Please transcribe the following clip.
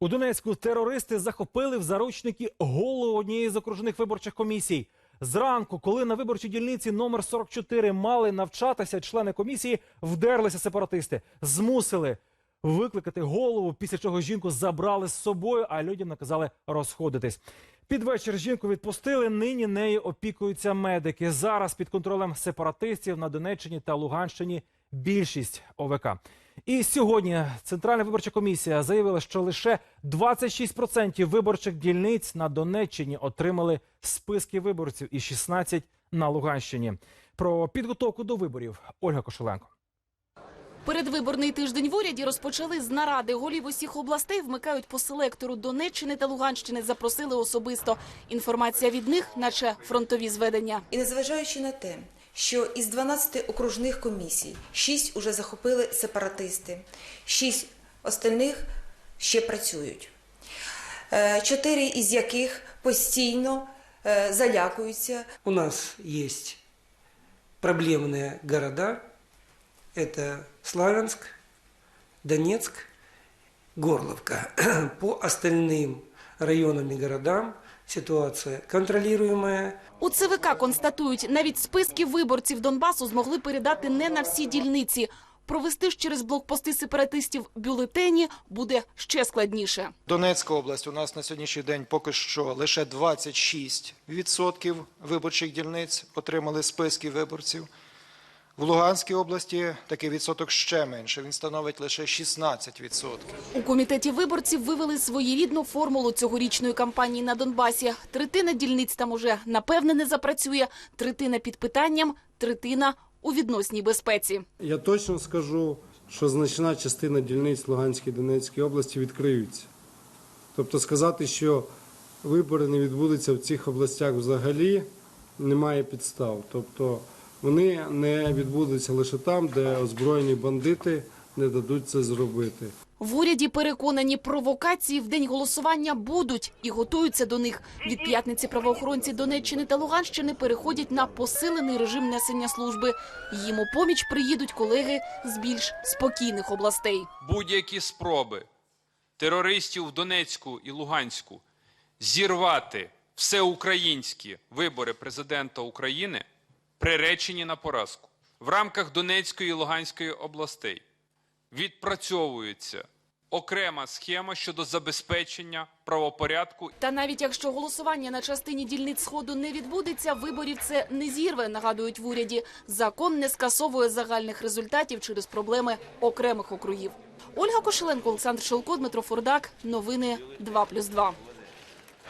У Донецьку терористи захопили в заручники голову однієї з окружних виборчих комісій. Зранку, коли на виборчій дільниці номер 44 мали навчатися члени комісії, вдерлися сепаратисти, змусили викликати голову, після чого жінку забрали з собою, а людям наказали розходитись. Під вечір жінку відпустили. Нині нею опікуються медики. Зараз під контролем сепаратистів на Донеччині та Луганщині більшість ОВК. І сьогодні Центральна виборча комісія заявила, що лише 26% виборчих дільниць на Донеччині отримали списки виборців і 16 на Луганщині. Про підготовку до виборів Ольга Кошеленко. Передвиборний тиждень в уряді розпочали з наради. Голів усіх областей вмикають по селектору Донеччини та Луганщини. Запросили особисто. Інформація від них, наче фронтові зведення. І незважаючи на те, що із 12 окружних комісій 6 уже захопили сепаратисти, 6 остальних ще працюють. Е, Чотири із яких постійно е, залякуються. У нас есть проблемные города. Это Славянск, Донецк, Горловка. По остальным районам и городам ситуация контролируемая. У ЦВК констатують, навіть списки виборців Донбасу змогли передати не на всі дільниці. Провести ж через блокпости сепаратистів бюлетені буде ще складніше. Донецька область у нас на сьогоднішній день поки що лише 26% виборчих дільниць отримали списки виборців. В Луганській області такий відсоток ще менше. Він становить лише 16%. У комітеті виборців вивели своєрідну формулу цьогорічної кампанії на Донбасі. Третина дільниць там уже напевне не запрацює, третина під питанням, третина у відносній безпеці. Я точно скажу, що значна частина дільниць Луганської Донецької області відкриються. Тобто сказати, що вибори не відбудуться в цих областях взагалі, немає підстав. Тобто вони не відбудуться лише там, де озброєні бандити не дадуть це зробити. В уряді переконані, провокації в день голосування будуть і готуються до них. Від п'ятниці правоохоронці Донеччини та Луганщини переходять на посилений режим несення служби. Їм у поміч приїдуть колеги з більш спокійних областей. будь-які спроби терористів в Донецьку і Луганську зірвати всеукраїнські вибори президента України приречені на поразку. В рамках Донецької і Луганської областей відпрацьовується окрема схема щодо забезпечення правопорядку Та навіть якщо голосування на частині дільниць сходу не відбудеться, виборів це не зірве, нагадують в уряді. Закон не скасовує загальних результатів через проблеми окремих округів. Ольга Кошеленко, Олександр Шелко, Дмитро Фурдак. Новини 2+,2.